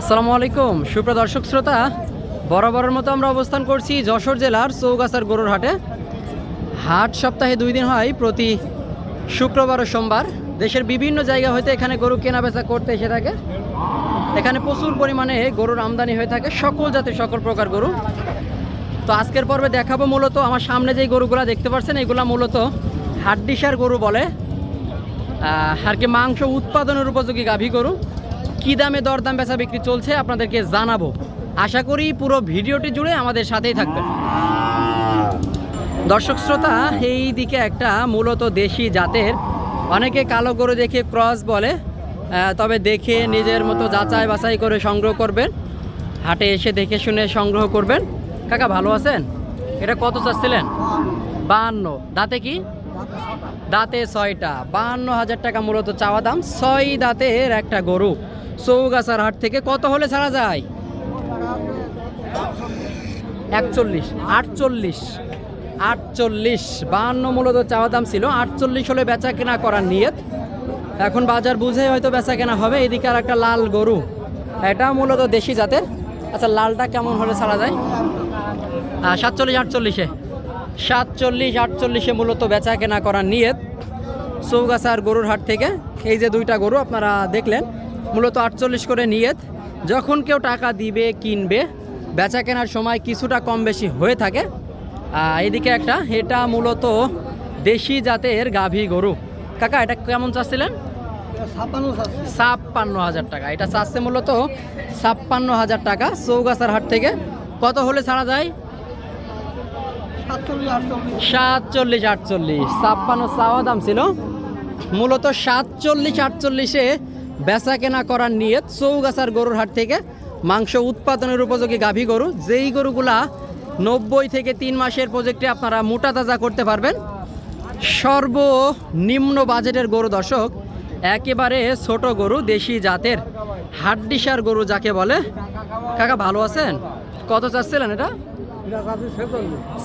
আসসালামু আলাইকুম। সুপ্রিয় দর্শক শ্রোতা, বরাবরের মতো আমরা অবস্থান করছি যশোর জেলার চৌগাছার গরুর হাটে। হাট সপ্তাহে দুই দিন হয়, প্রতি শুক্রবার ও সোমবার। দেশের বিভিন্ন জায়গা হইতে এখানে গরু কেনা বেচা করতে এসে থাকে। এখানে প্রচুর পরিমাণে গরুর আমদানি হয়ে থাকে, সকল জাতের সকল প্রকার গরু। তো আজকের পর্বে দেখাবো মূলত আমার সামনে যেই গরুগুলা দেখতে পাচ্ছেন, এগুলা মূলত হাড্ডিসার গরু বলে। আর কি মাংস উৎপাদনের উপযোগী গাভী গরু। কী দামে দরদাম বেচা বিক্রি চলছে আপনাদেরকে জানাব। আশা করি পুরো ভিডিওটি জুড়ে আমাদের সাথেই থাকবেন। দর্শক শ্রোতা, এই দিকে একটা মূলত দেশি জাতের, অনেকে কালো গরু দেখে ক্রস বলে তবে দেখে নিজের মতো যাচাই বাছাই করে সংগ্রহ করবেন। হাটে এসে দেখে শুনে সংগ্রহ করবেন। কাকা, ভালো আছেন? এটা কত চাচ্ছিলেন? বাহান্ন দাঁতে কি? দাঁতে ছয়টা। বাহান্ন হাজার টাকা মূলত চাওয়া দাম। ছয় দাঁতের একটা গরু। চৌগাছার হাট থেকে কত হলে ছাড়া যায়? একচল্লিশ, আটচল্লিশ আটচল্লিশ, বাহান্ন মূলত চাওয়া দাম ছিল। আটচল্লিশ হলে বেচা কেনা করার নিয়ত। এখন বাজার বুঝে হয়তো বেচা কেনা হবে। এদিকে আর একটা লাল গরু। এটা মূলত দেশি জাতের। আচ্ছা লালটা কেমন হলে ছাড়া যায়? সাতচল্লিশ, আটচল্লিশে। সাতচল্লিশ, আটচল্লিশে মূলত বেচা কেনা করার নিয়ত। চৌগাছার গরুর হাট থেকে এই যে দুইটা গরু আপনারা দেখলেন মূলত আটচল্লিশ করে নিয়ত। যখন কেউ টাকা দিবে কিনবে বেচা কেনার সময় কিছুটা কম বেশি হয়ে থাকে। এদিকে একটা এটা মূলত দেশি জাতের গাভী গরু। কাকা এটা কেমন চাচ্ছিলেন? ছাপ্পান্ন হাজার টাকা। এটা চাচ্ছে মূলত ছাপ্পান্ন হাজার টাকা চৌগাছার হাট থেকে। কত হলে ছাড়া যায়? সাতচল্লিশ আটচল্লিশ। ছাপ্পান্ন চাওয়া দাম ছিল। মূলত সাতচল্লিশ আটচল্লিশে বেচা কেনা করার নিয়ত চৌগাছার গরুর হাট থেকে মাংস উৎপাদনের উপযোগী গাভী গরু। যেই গরুগুলা নব্বই থেকে তিন মাসের প্রজেক্টে আপনারা মোটা তাজা করতে পারবেন। সর্বনিম্ন বাজেটের গরু দর্শক, একেবারে ছোট গরু, দেশি জাতের হাড্ডিসার গরু যাকে বলে। কাকা, ভালো আছেন? কত চাচ্ছিলেন এটা?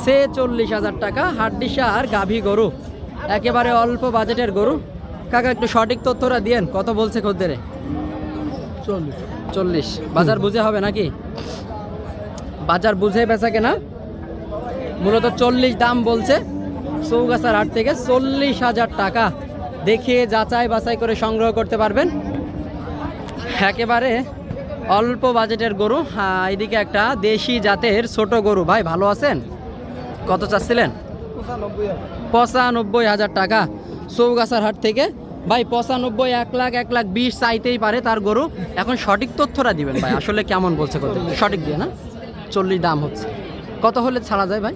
সে চল্লিশ হাজার টাকা, হাড্ডিসার গাভী গরু। একেবারে অল্প বাজেটের গরু। কাকা একটু সঠিক তথ্যটা দিয়েন কত বলছে খদ্দেরে? চল্লিশ। বাজার বুঝে হবে নাকি? বাজার বুঝে বেচা কেনা? মূলত চল্লিশ দাম বলছে চৌগাছার হাট থেকে চল্লিশ হাজার টাকা। দেখে যাচাই বাছাই করে সংগ্রহ করতে পারবেন। একেবারে অল্প বাজেটের গরু। হ্যাঁ, এদিকে একটা দেশি জাতের ছোট গরু। ভাই ভালো আছেন? কত চাচ্ছিলেন? পঁচানব্বই হাজার টাকা। চৌগাছার হাট থেকে। ভাই পঁচানব্বই এক লাখ এক লাখ বিশ চাইতেই পারে তার গরু। এখন সঠিক তথ্যটা দিবেন ভাই আসলে কেমন বলছে কত? সঠিক দিয়ে না? চল্লিশ দাম হচ্ছে। কত হলে ছাড়া যায় ভাই?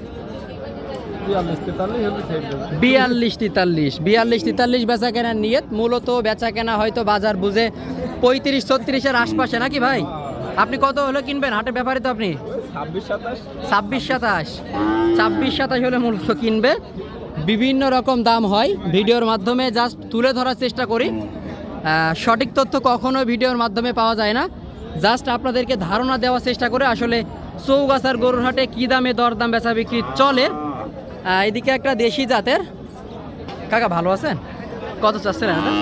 বিয়াল্লিশ তেতাল্লিশ। বিয়াল্লিশ তেতাল্লিশ বেচা কেনার নিয়ত। মূলত বেচা কেনা হয়তো বাজার বুঝে পঁয়ত্রিশ ছত্রিশের আশপাশে নাকি ভাই? আপনি কত হলে কিনবেন? হাটের ব্যাপারে তো আপনি? ছাব্বিশ সাতাশ। ছাব্বিশ সাতাশ হলে মূলত কিনবে। বিভিন্ন রকম দাম হয় ভিডিওর মাধ্যমে জাস্ট তুলে ধরার চেষ্টা করি। সঠিক তথ্য কখনো ভিডিওর মাধ্যমে পাওয়া যায় না। জাস্ট আপনাদেরকে ধারণা দেওয়ার চেষ্টা করে, আসলে চৌগাছার গরুর হাটে কী দামে দরদাম বেচা বিক্রি চলে। এদিকে একটা দেশি জাতের। কাকা, ভালো আছেন? কত চাচ্ছিলেন এটা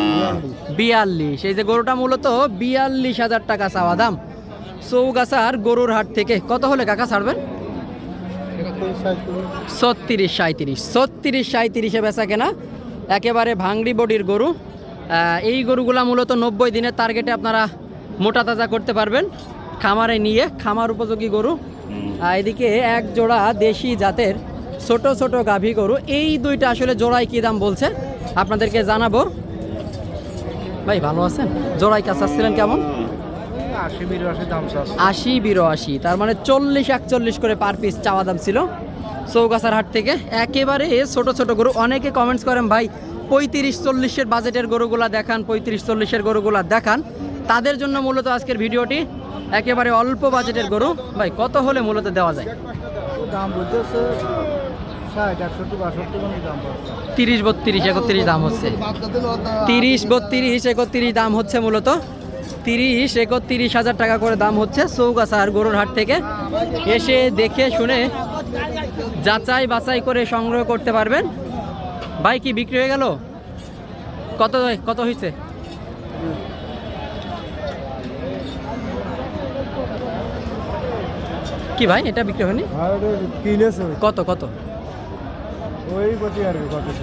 বিয়াল্লিশ। এই যে গরুটা মূলত বিয়াল্লিশ হাজার টাকা চাওয়া দাম। চৌগাছার গরুর হাট থেকে কত হলে কাকা ছাড়বেন? ছত্রিশ সাঁত্রিশ ছত্রিশ সাঁত্রিশে বেচা কেনা। একেবারে ভাংড়ি বডির গরু। এই গরুগুলা মূলত নব্বই দিনের টার্গেটে আপনারা মোটা তাজা করতে পারবেন। খামারে নিয়ে খামার উপযোগী গরু। এদিকে এক জোড়া দেশি জাতের ছোট ছোট গাভী গরু। এই দুইটা আসলে জোড়ায় কী দাম বলছে? আপনাদেরকে জানাব। ভাই ভালো আছেন? জোড়াই কাছে আসছিলেন কেমন? আশি বিরাশি আশি তার মানে চল্লিশ একচল্লিশ করে পার পিস চাওয়া দাম ছিল চৌগাছার হাট থেকে। একেবারে ছোট ছোট গরু অনেকে কমেন্টস করেন ভাই পঁয়ত্রিশ চল্লিশের বাজেটের গরুগুলা দেখান পঁয়ত্রিশ চল্লিশের গরুগুলা দেখান। তাদের জন্য মূলত আজকের ভিডিওটি একেবারে অল্প বাজেটের গরু। ভাই কত হলে মূলত দেওয়া যায়? দাম তিরিশ বত্রিশ একত্রিশ দাম হচ্ছে। তিরিশ বত্রিশ একত্রিশ দাম হচ্ছে মূলত তিরিশ, একত্রিশ হাজার টাকা করে দাম হচ্ছে চৌগাছার গরুর হাট থেকে। এসে দেখে শুনে যাচাই বাছাই করে সংগ্রহ করতে পারবেন। ভাই, কি বিক্রি হয়ে গেল? কত কত হয়েছে কি ভাই, এটা বিক্রি হয়নি? আর। কত কত? আর।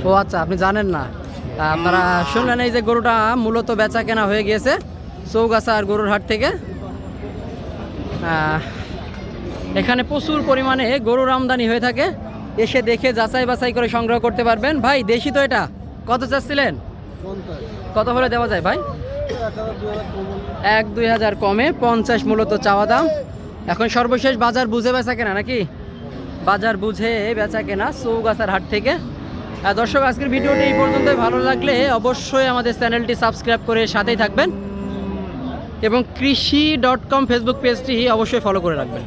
ও আচ্ছা আপনি জানেন না। আপনারা শুনলেন এই যে গরুটা মূলত বেচা কেনা হয়ে গিয়েছে। চৌগাছা আর গরুর হাট থেকে। এখানে প্রচুর পরিমাণে গরুর আমদানি হয়ে থাকে। এসে দেখে যাচাই বাছাই করে সংগ্রহ করতে পারবেন। ভাই, দেশি তো এটা? কত চাচ্ছিলেন? কত হলে দেওয়া যায় ভাই? এক, দুই হাজার কমে পঞ্চাশ মূলত চাওয়া দাম। এখন সর্বশেষ বাজার বুঝে বেচা কেনা নাকি? বাজার বুঝে বেচা কেনা চৌগাছার হাট থেকে। দর্শক, আজকের ভিডিওটি এই পর্যন্তই। ভালো লাগলে অবশ্যই আমাদের চ্যানেলটি সাবস্ক্রাইব করে সাথেই থাকবেন। এবং কৃষি ডট কম ফেসবুক পেজটি অবশ্যই ফলো করে রাখবেন।